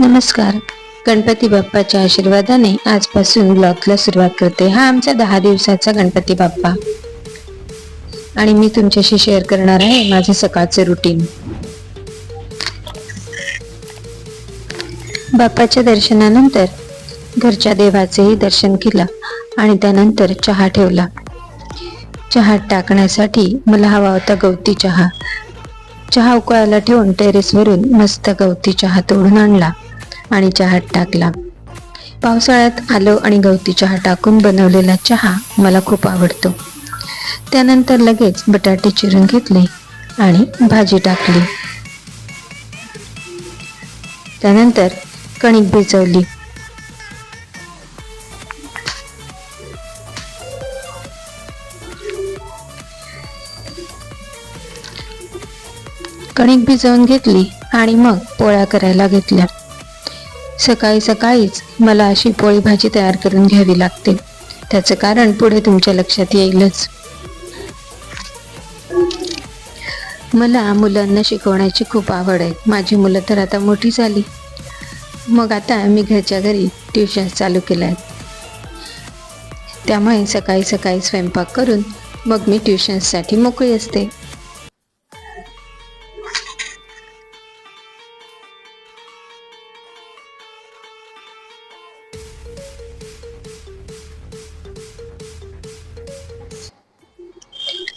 नमस्कार. गणपती बाप्पाच्या आशीर्वादाने आजपासून ब्लॉगला सुरुवात करते. हा आमचा दहा दिवसाचा गणपती बाप्पा. आणि मी तुमच्याशी शेअर करणार आहे माझं सकाळचं रुटीन बाप्पाच्या दर्शनानंतर घरच्या देवाचेही दर्शन केलं आणि त्यानंतर चहा ठेवला. चहा टाकण्यासाठी मला हवा होता गवती चहा. चहा उकळायला ठेवून टेरेसवरून मस्त गवती चहा तोडून आणला. आणि चहात टाकला. पावसाळ्यात आलं आणि गवती चहा टाकून बनवलेला चहा मला खूप आवडतो. त्यानंतर लगेच बटाटे चिरून घेतले आणि भाजी टाकली. त्यानंतर कणिक भिजवली. कणिक भिजवून घेतली आणि मग पोळ्या करायला घेतल्या. सकाळी सकाळीच मला अशी पोळी भाजी तयार करून घ्यावी लागते. त्याचं कारण पुढे तुमच्या लक्षात येईलच. मला मुलांना शिकवण्याची खूप आवड आहे. माझी मुलं तर आता मोठी झाली. मग आता मी घरच्या घरी ट्युशन्स चालू केलं आहेत त्यामुळे सकाळी सकाळी स्वयंपाक करून मग मी ट्युशन्ससाठी मोकळी असते.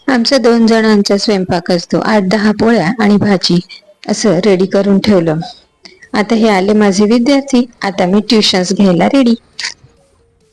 आमचा दोन जणांचा स्वयंपाक असतो. आठ दहा पोळ्या आणि भाजी असं रेडी करून ठेवलं. आता हे आले माझे विद्यार्थी. आता मी ट्युशन्स घ्यायला रेडी